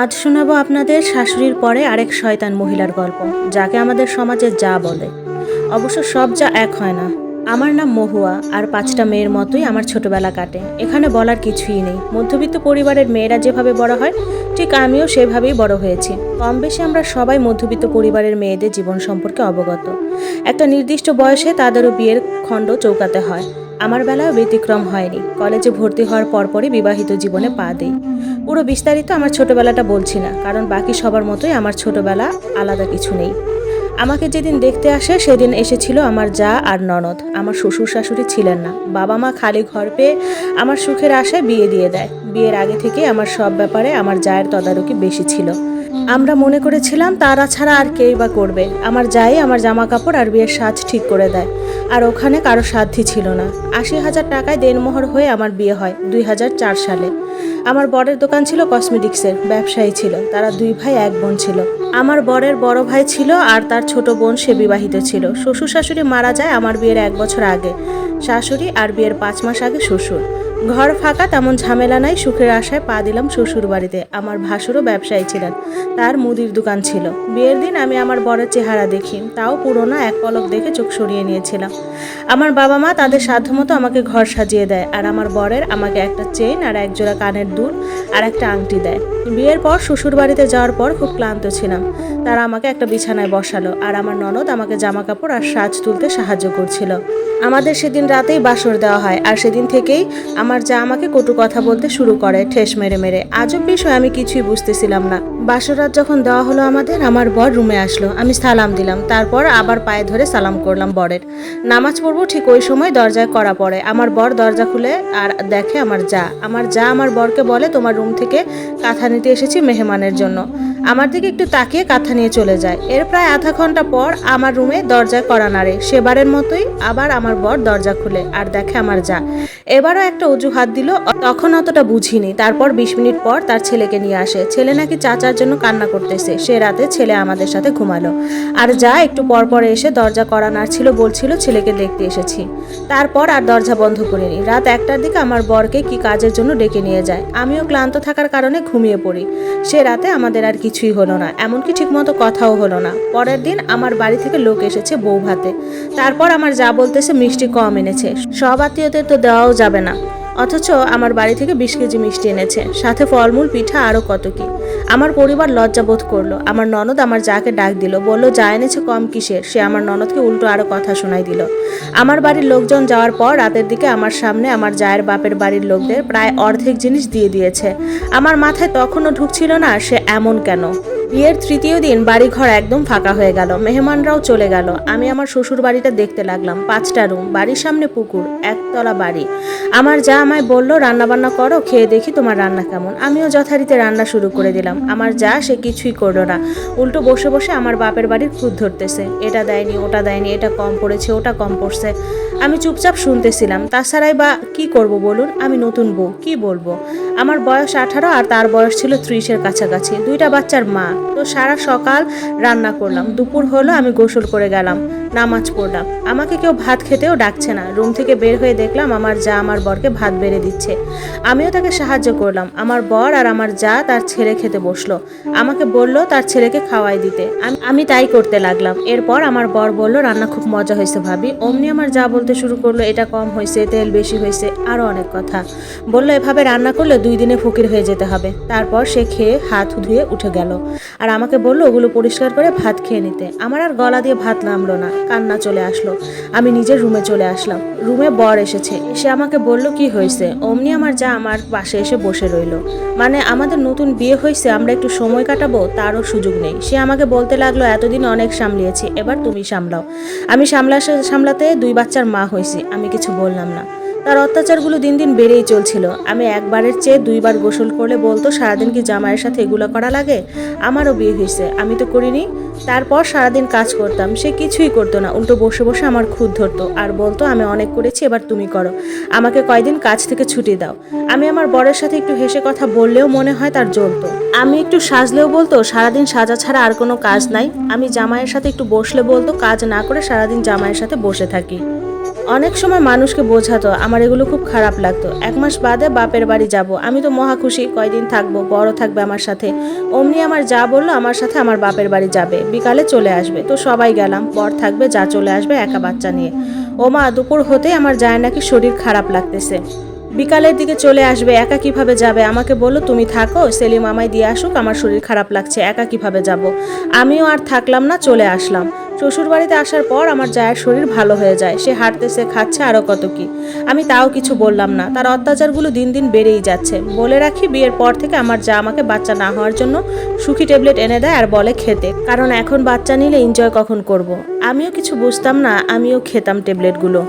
আজ শোনাবো আপনাদের শাশুড়ির পরে আরেক শয়তান মহিলার গল্প, যাকে আমাদের সমাজে যা বলে। অবশ্য সব যা এক হয় না। আমার নাম মহুয়া, আর পাঁচটা মেয়ের মতোই আমার ছোটবেলা কাটে। এখানে বলার কিছুই নেই। মধ্যবিত্ত পরিবারের মেয়েরা যেভাবে বড় হয়, ঠিক আমিও সেভাবেই বড় হয়েছি। কম বেশি আমরা সবাই মধ্যবিত্ত পরিবারের মেয়েদের জীবন সম্পর্কে অবগত। একটা নির্দিষ্ট বয়সে তাদেরও বিয়ের খণ্ড চৌকাতে হয়। আমার বেলাও ব্যতিক্রম হয়নি। কলেজে ভর্তি হওয়ার পরপরই বিবাহিত জীবনে পা দিই। পুরো বিস্তারিত আমার ছোটবেলাটা বলছি না, কারণ বাকি সবার মতোই আমার ছোটবেলা আলাদা কিছু নেই। আমাকে যেদিন দেখতে আসে, সেদিন এসেছিল আমার যা আর ননদ। আমার শ্বশুর শাশুড়ি ছিলেন না। বাবা মা খালি ঘর পেয়ে আমার সুখের আশায় বিয়ে দিয়ে দেয়। বিয়ের আগে থেকে আমার সব ব্যাপারে আমার জায়ের তদারকি বেশি ছিল। আমরা মনে করেছিলাম, তারা ছাড়া আর কেই বা করবে। আমার যাই আমার জামা কাপড় আর বিয়ের সাজ ঠিক করে দেয়। আর ওখানে কারও সাধ্যি ছিল না। আশি হাজার টাকায় দেনমোহর হয়ে আমার বিয়ে হয় দুই হাজার চার সালে। আমার বরের দোকান ছিল কসমেটিক্সের, ব্যবসায়ী ছিল। তারা দুই ভাই, এক বোন ছিল। আমার বরের বড় ভাই ছিল আর তার ছোট বোন সে বিবাহিত ছিল। শ্বশুর শাশুড়ি মারা যায় আমার বিয়ের এক বছর আগে। শাশুড়ি আর বিয়ের পাঁচ মাস আগে শ্বশুর। ঘর ফাঁকা, তেমন ঝামেলা নাই, সুখের আশায় পা দিলাম শ্বশুর বাড়িতে। আমার ভাসুরও ব্যবসায়ী ছিলেন, তার মুদির দোকান ছিল। বিয়ের দিন আমি আমার বরের চেহারা দেখি, তাও পুরোনো এক পলক দেখে চোখ সরিয়ে নিয়েছিলাম। আমার বাবা মা তাদের সাধ্যমতো আমাকে ঘর সাজিয়ে দেয়, আর আমার বরের আমাকে একটা চেইন আর এক জোড়া কানের দুল আর একটা আংটি দেয়। বিয়ের পর শ্বশুর বাড়িতে যাওয়ার পর খুব ক্লান্ত ছিলাম। তারা আমাকে একটা বিছানায় বসালো আর আমার ননদ আমাকে জামা কাপড় আর সাজ তুলতে সাহায্য করছিল। আমাদের সেদিন রাতেই বাসর দেওয়া হয় আর সেদিন থেকেই আমার যা আমাকে কটু কথা বলতে শুরু করে ঠেস মেরে মেরে। আজব বিষয় আমি কিছুই বুঝতেছিলাম না। বাসর রাত যখন দেওয়া হলো আমাদের, আমার বর রুমে আসলো। আমি সালাম দিলাম। তারপর আবার পায়ে ধরে সালাম করলাম বরের। নামাজ পড়ব ঠিক ওই সময় দরজায় করা পড়ে। আমার বর দরজা খুলে আর দেখে আমার যা। আমার যা আমার বরকে বলে তোমার রুম থেকে কাঁথা নিতে এসেছি মেহমানের জন্য। আমার দিকে একটু তাকিয়ে কাঁথা নিয়ে চলে যায়। এর প্রায় আধা ঘণ্টা পর আমার রুমে দরজায় করা নাড়ে। সেবারের মতোই আবার আমার বর দরজা খুলে আর দেখে আমার যা। এবারও একটা অজুহাত দিল, তখন অতটা বুঝিনি। তারপর বিশ মিনিট পর তার ছেলেকে নিয়ে আসে। ছেলে নাকি চাচার জন্য কান্না করতেছে। সে রাতে ছেলে আমাদের সাথে ঘুমালো। আর যা একটু পর পর এসে দরজা করা নাড়ছিল, বলছিল, ছেলেকে দেখতে এসেছি। তারপর আর দরজা বন্ধ করিনি। রাত একটার দিকে আমার বরকে কি কাজের জন্য ডেকে নিয়ে যায়। আমিও ক্লান্ত থাকার কারণে ঘুমিয়ে পড়ি। সে রাতে আমাদের আর কিছুই হলো না, এমনকি ঠিকমতো কথাও হলো না। পরের দিন আমার বাড়ি থেকে লোক এসেছে বউ ভাতে তারপর আমার যা বলতেছে মিষ্টি কম এনেছে। সব আত্মীয়দের তো দেওয়াও যাবে না। অথচ আমার বাড়ি থেকে বিশ কেজি মিষ্টি এনেছে। সাথে ফলমূল, পিঠা আরও কত কি। আমার পরিবার লজ্জাবোধ করল। আমার ননদ আমার যাকে ডাক দিল, বলল, যা এনেছে কম কিসের? সে আমার ননদকে উল্টো আরও কথা শোনাই দিল। আমার বাড়ির লোকজন যাওয়ার পর রাতের দিকে আমার সামনে আমার জায়ের বাপের বাড়ির লোকদের প্রায় অর্ধেক জিনিস দিয়ে দিয়েছে। আমার মাথায় তখনও ঢুকছিল না সে এমন কেন। বিয়ের তৃতীয় দিন বাড়িঘর একদম ফাঁকা হয়ে গেল। মেহমানরাও চলে গেল। আমি আমার শ্বশুর বাড়িটা দেখতে লাগলাম। পাঁচটা রুম, বাড়ির সামনে পুকুর, একতলা বাড়ি। আমার যা আমায় বলল রান্না বান্না করো, খেয়ে দেখি তোমার রান্না কেমন। আমিও যথারীতি রান্না শুরু করে দিলাম। আমার যা, সে কিছুই করল না। উল্টো বসে বসে আমার বাপের বাড়ির খুদ ধরতেছে। এটা দেয়নি, ওটা দেয়নি, এটা কম পড়েছে, ওটা কম পড়ছে। আমি চুপচাপ শুনতেছিলাম। তাছাড়াই বা কি করব বলুন? আমি নতুন বউ, কি বলব? আমার বয়স আঠারো আর তার বয়স ছিল ত্রিশের কাছাকাছি। দুইটা বাচ্চার মা। তো সারা সকাল রান্না করলাম। দুপুর হলো, আমি গোসল করে গেলাম, নামাজ পড়লাম। আমাকে কেউ ভাত খেতেও ডাকছে না। রুম থেকে বের হয়ে দেখলাম, আমার যা আমার বরকে ভাত বেড়ে দিচ্ছে। আমিও তাকে সাহায্য করলাম। আমার বর আর আমার যা তার ছেলে খেতে বসল। আমাকে বলল তার ছেলেকে খাওয়াই দিতে। আমি তাই করতে লাগলাম। এরপর আমার বর বলল, রান্না খুব মজা হয়েছে ভাবি। অমনি আমার যা বলতে শুরু করল, এটা কম হয়েছে, তেল বেশি হয়েছে আরও অনেক কথা। বলল, এভাবে রান্না করলে দুই দিনে ফকির হয়ে যেতে হবে। তারপর সে খেয়ে হাত ধুয়ে উঠে গেল। আর আমাকে বলল ওগুলো পরিষ্কার করে ভাত খেয়ে নিতে। আমার আর গলা দিয়ে ভাত নামলো না, কান্না চলে আসলো। আমি নিজের রুমে চলে আসলাম। রুমে বর এসেছে। সে আমাকে বলল, কি হয়েছে? অমনি আমার যা আমার পাশে এসে বসে রইল। মানে আমাদের নতুন বিয়ে হয়েছে, আমরা একটু সময় কাটাবো? তারও সুযোগ নেই। সে আমাকে বলতে লাগল, এতদিন অনেক সামলিয়েছি, এবার তুমি সামলাও। আমি সামলা, সামলাতে দুই বাচ্চার মা হয়েছি। আমি কিছু বললাম না। তার অত্যাচারগুলো দিন দিন বেড়েই চলছিল। আমি একবারের চেয়ে দুইবার গোসল করলে বলতো, সারাদিন কি জামাইয়ের সাথে এগুলো করা লাগে? আমারও বিয়ে হয়েছে, আমি তো করিনি। তারপর সারাদিন কাজ করতাম, সে কিছুই করতো না, উল্টো বসে বসে আমার খুদ ধরতো, আর বলতো, আমি অনেক করেছি, এবার তুমি করো, আমাকে কয়দিন কাজ থেকে ছুটি দাও। আমি আমার বরের সাথে একটু হেসে কথা বললেও মনে হয় তার জ্বলতো। আমি একটু সাজলেও বলতো, সারাদিন সাজা ছাড়া আর কোনো কাজ নাই। আমি জামাইয়ের সাথে একটু বসলে বলতো, কাজ না করে সারাদিন জামাইয়ের সাথে বসে থাকি। অনেক সময় মানুষকে বোঝাতো, আমার এগুলো খুব খারাপ লাগতো। এক মাস বাদে বাপের বাড়ি যাব। আমি তো মহা খুশি, কয়দিন থাকব, বড় থাকবে আমার সাথে। অমনি আমার যা বলল, আমার সাথে আমার বাপের বাড়ি যাবে। বিকালে চলে আসবে। তো সবাই গেলাম। বর থাকবে, যা চলে আসবে, একা বাচ্চা নিয়ে। ও মা দুপুর হতেই আমার যায় নাকি শরীর খারাপ লাগতেছে। বিকালের দিকে চলে আসবে, একা কীভাবে যাবে? আমাকে বলল তুমি থাকো, সেলিম আমায় দিয়ে আসুক, আমার শরীর খারাপ লাগছে, একা কীভাবে যাব? আমিও আর থাকলাম না, চলে আসলাম। শ্বশুর বাড়িতে আসার পর আমার জায়ের শরীর ভালো হয়ে যায়, সে হাঁটতেছে, খাচ্ছে আরও কত কি। আমি তাও কিছু বললাম না, তার অত্যাচারগুলো দিন দিন বেড়েই যাচ্ছে। বলে রাখি, বিয়ের পর থেকে আমার যা আমাকে বাচ্চা না হওয়ার জন্য সুখী ট্যাবলেট এনে দেয় আর বলে খেতে। কারণ এখন বাচ্চা নিলে এনজয় কখন করব। আমিও কিছু বুঝতাম না, আমিও খেতাম ট্যাবলেটগুলো।